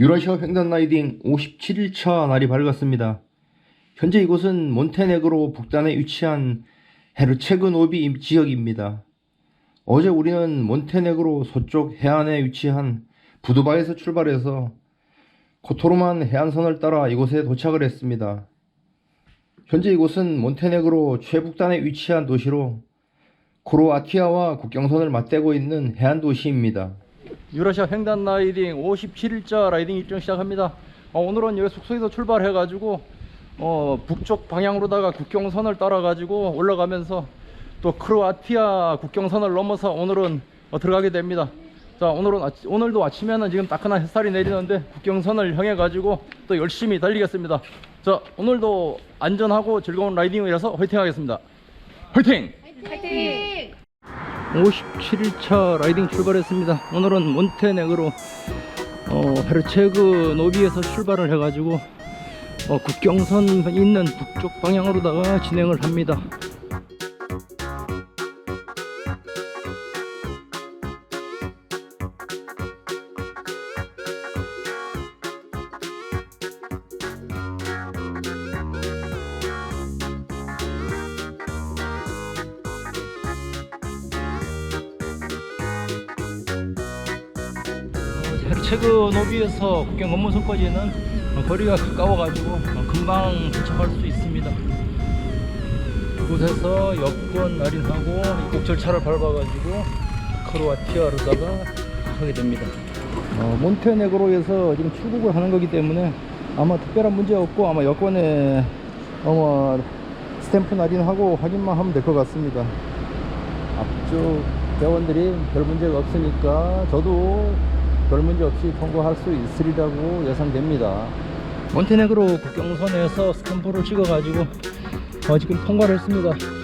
유라시아 횡단 라이딩 57일차 날이 밝았습니다. 현재 이곳은 몬테네그로 북단에 위치한 헤르체그 노비 지역입니다. 어제 우리는 몬테네그로 서쪽 해안에 위치한 부두바에서 출발해서 코토로만 해안선을 따라 이곳에 도착을 했습니다. 현재 이곳은 몬테네그로 최북단에 위치한 도시로 크로아티아와 국경선을 맞대고 있는 해안 도시입니다. 유라시아 횡단 라이딩 57일자 라이딩 일정 시작합니다. 어, 오늘은 여기 숙소에서 출발해 가지고 어, 북쪽 방향으로다가 국경선을 따라 가지고 올라가면서 또 크로아티아 국경선을 넘어서 오늘은 어, 들어가게 됩니다. 자 오늘은 아치- 오늘도 아침에는 지금 따끈한 햇살이 내리는데 국경선을 향해 가지고 또 열심히 달리겠습니다. 자 오늘도 안전하고 즐거운 라이딩이라서 화이팅 하겠습니다. 화이팅! 파이팅! 57일차 라이딩 출발했습니다. 오늘은 몬테네그로 어, 헤르체그 노비에서 출발을 해가지고 어, 국경선 있는 북쪽 방향으로다가 진행을 합니다. 헤르체그 노비에서 국경 검문소까지는 어, 거리가 가까워가지고 어, 금방 도착할 수 있습니다. 이곳에서 여권 날인하고 입국 절차를 밟아가지고 크로아티아로다가 하게 됩니다. 어, 몬테네그로에서 지금 출국을 하는 거기 때문에 아마 특별한 문제 없고 아마 여권에 아마 스탬프 날인하고 확인만 하면 될 것 같습니다. 앞쪽 대원들이 별 문제가 없으니까 저도 별 문제 없이 통과할 수 있으리라고 예상됩니다. 몬테네그로 국경선에서 스탬프를 찍어가지고 어, 지금 통과를 했습니다.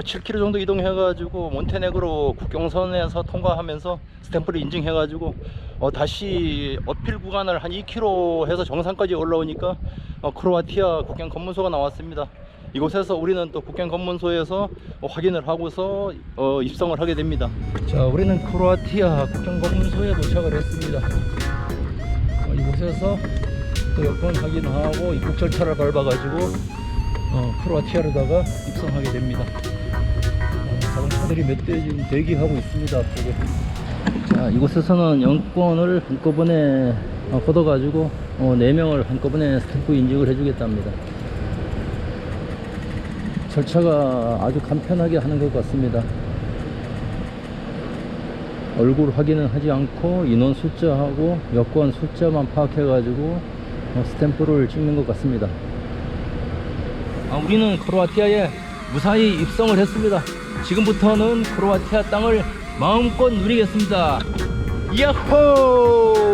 7km 정도 이동해가지고 몬테네그로 국경선에서 통과하면서 스탬프를 인증해가지고 어, 다시 어필 구간을 한 2km 해서 정상까지 올라오니까 어, 크로아티아 국경 검문소가 나왔습니다. 이곳에서 우리는 또 국경 검문소에서 어, 확인을 하고서 어, 입성을 하게 됩니다. 자, 우리는 크로아티아 국경 검문소에 도착을 했습니다. 어, 이곳에서 또 여권 확인하고 입국 절차를 밟아가지고 어, 크로아티아로다가 입성하게 됩니다. 어, 자동차들이 몇 대 지금 대기하고 있습니다. 앞쪽에. 자, 이곳에서는 영권을 한꺼번에 어, 걷어가지고 어, 4명을 한꺼번에 스탬프 인증을 해주겠답니다. 절차가 아주 간편하게 하는 것 같습니다. 얼굴 확인은 하지 않고 인원 숫자하고 여권 숫자만 파악해가지고 어, 스탬프를 찍는 것 같습니다. 아, 우리는 크로아티아에 무사히 입성을 했습니다. 지금부터는 크로아티아 땅을 마음껏 누리겠습니다. 야호!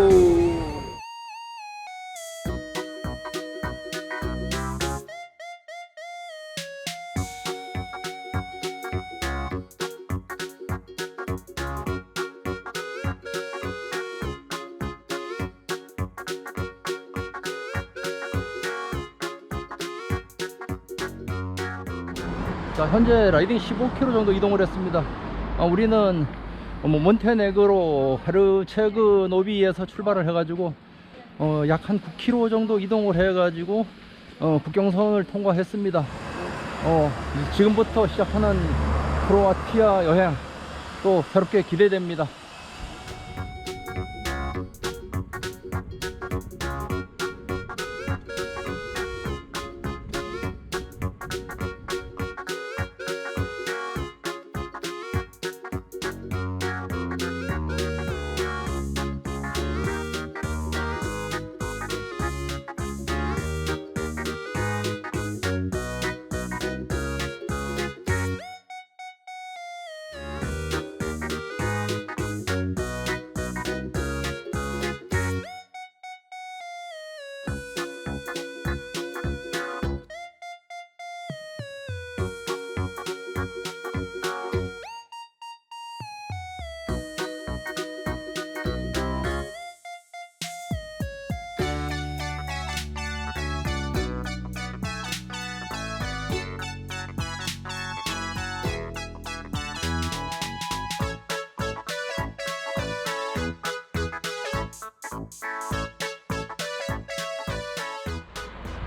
자, 현재 라이딩 15km 정도 이동을 했습니다. 아, 우리는 어, 뭐 몬테네그로 하르체그 노비에서 출발을 해가지고 어, 약 한 9km 정도 이동을 해가지고 어, 국경선을 통과했습니다. 어, 지금부터 시작하는 크로아티아 여행 또 새롭게 기대됩니다.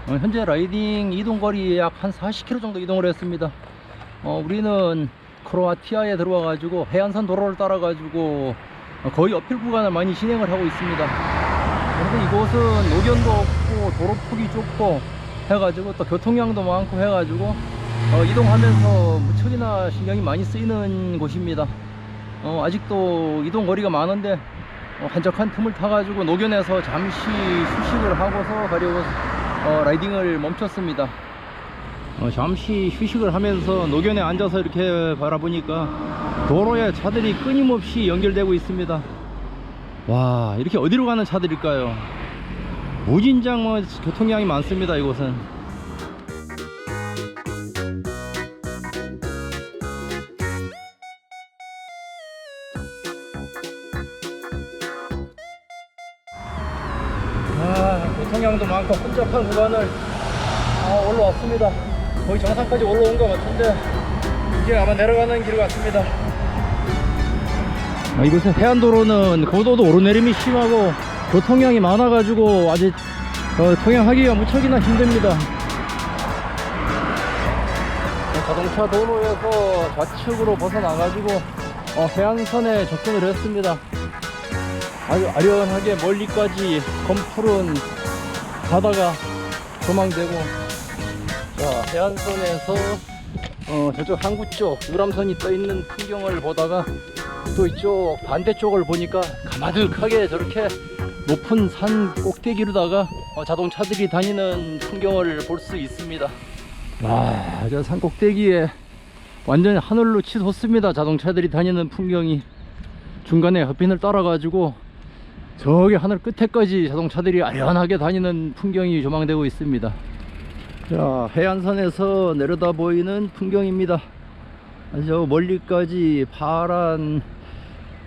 어, 현재 라이딩 이동 거리 약 한 40km 정도 이동을 했습니다. 어, 우리는 크로아티아에 들어와 가지고 해안선 도로를 따라 가지고 어, 거의 어필 구간을 많이 진행을 하고 있습니다. 그런데 이곳은 노견도 없고 도로 폭이 좁고 해가지고 또 교통량도 많고 해가지고 어, 이동하면서 무척이나 신경이 많이 쓰이는 곳입니다. 어, 아직도 이동 거리가 많은데 어, 한적한 틈을 타가지고 노견에서 잠시 휴식을 하고서 가려고 어, 라이딩을 멈췄습니다. 어, 잠시 휴식을 하면서 노견에 앉아서 이렇게 바라보니까 도로에 차들이 끊임없이 연결되고 있습니다. 와, 이렇게 어디로 가는 차들일까요? 무진장 뭐 교통량이 많습니다, 이곳은. 혼잡한 구간을 아, 올라왔습니다. 거의 정상까지 올라온 것 같은데 이제 아마 내려가는 길 같습니다. 아, 이곳은 해안도로는 고도도 오르내림이 심하고 교통량이 많아가지고 아직 어, 통행하기가 무척이나 힘듭니다. 어, 자동차 도로에서 좌측으로 벗어나가지고 어, 해안선에 접근을 했습니다. 아주 아련하게 멀리까지 검푸른 바다가 조망되고 자 해안선에서 어, 저쪽 항구 쪽 유람선이 떠 있는 풍경을 보다가 또 이쪽 반대쪽을 보니까 가마득하게 저렇게 높은 산 꼭대기로다가 어, 자동차들이 다니는 풍경을 볼 수 있습니다. 와, 저 산 꼭대기에 완전히 하늘로 치솟습니다. 자동차들이 다니는 풍경이 중간에 햇빛을 따라 가지고 저기 하늘 끝에까지 자동차들이 아련하게 다니는 풍경이 조망되고 있습니다. 자, 해안선에서 내려다 보이는 풍경입니다. 저 멀리까지 파란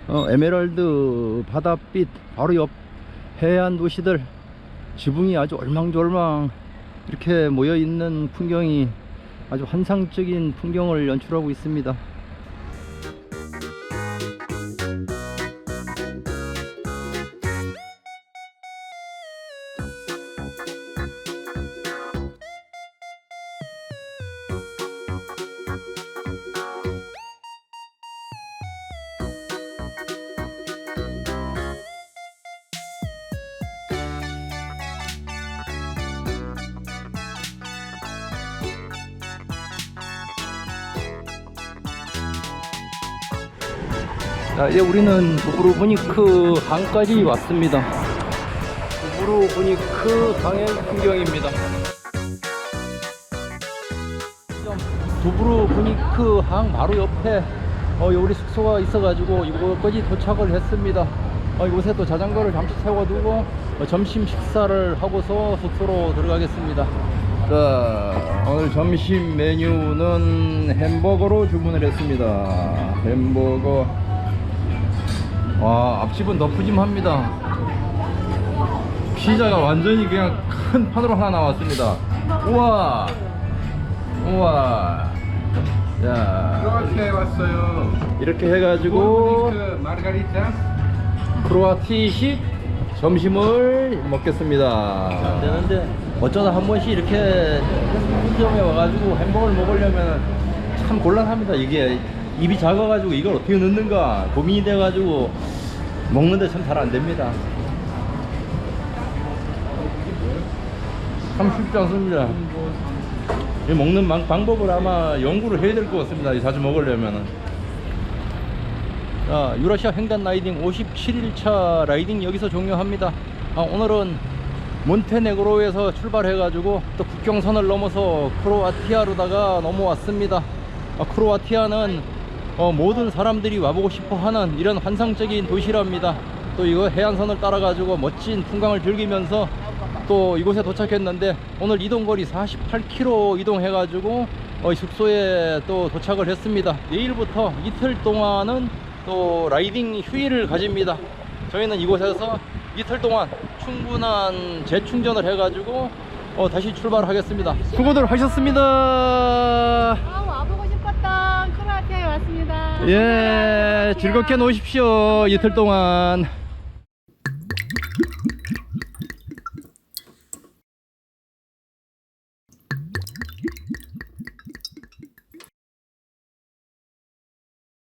어, 에메랄드 바닷빛 바로 옆 해안 도시들 지붕이 아주 얼망졸망 이렇게 모여 있는 풍경이 아주 환상적인 풍경을 연출하고 있습니다. 자, 이제 우리는 두브루브니크 항까지 왔습니다. 두브루브니크 항의 풍경입니다. 두브루브니크 항 바로 옆에 어, 우리 숙소가 있어가지고 이곳까지 도착을 했습니다. 어, 이곳에 또 자전거를 잠시 세워두고 어, 점심 식사를 하고서 숙소로 들어가겠습니다. 자, 오늘 점심 메뉴는 햄버거로 주문을 했습니다. 햄버거. 와, 앞집은 더 푸짐합니다. 피자가 완전히 그냥 큰 판으로 하나 나왔습니다. 우와! 우와! 자, 이렇게 왔어요. 이렇게 해가지고 그 마르가리타. 크로아티식 점심을 먹겠습니다. 안 되는데 어쩌다 한 번씩 이렇게 편의점에 와가지고 햄버거를 먹으려면 참 곤란합니다. 이게 입이 작아가지고 이걸 어떻게 넣는가 고민이 돼가지고 먹는데 참 잘 안 됩니다. 참 쉽지 않습니다. 이 먹는 방- 방법을 아마 연구를 해야 될 것 같습니다. 이 자주 먹으려면은. 자, 유라시아 횡단 라이딩 57일차 라이딩 여기서 종료합니다. 아, 오늘은 몬테네그로에서 출발해 가지고 또 국경선을 넘어서 크로아티아로다가 넘어왔습니다. 아, 크로아티아는 어, 모든 사람들이 와보고 싶어 하는 이런 환상적인 도시랍니다. 또 이거 해안선을 따라 가지고 멋진 풍광을 즐기면서 또 이곳에 도착했는데 오늘 이동거리 48km 이동해 가지고 어, 숙소에 또 도착을 했습니다. 내일부터 이틀 동안은 또 라이딩 휴일을 가집니다. 저희는 이곳에서 이틀 동안 충분한 재충전을 해가지고 어, 다시 출발하겠습니다. 수고들 하셨습니다. 크로아티아에 왔습니다. 예, 즐겁게 노십시오. 이틀 동안.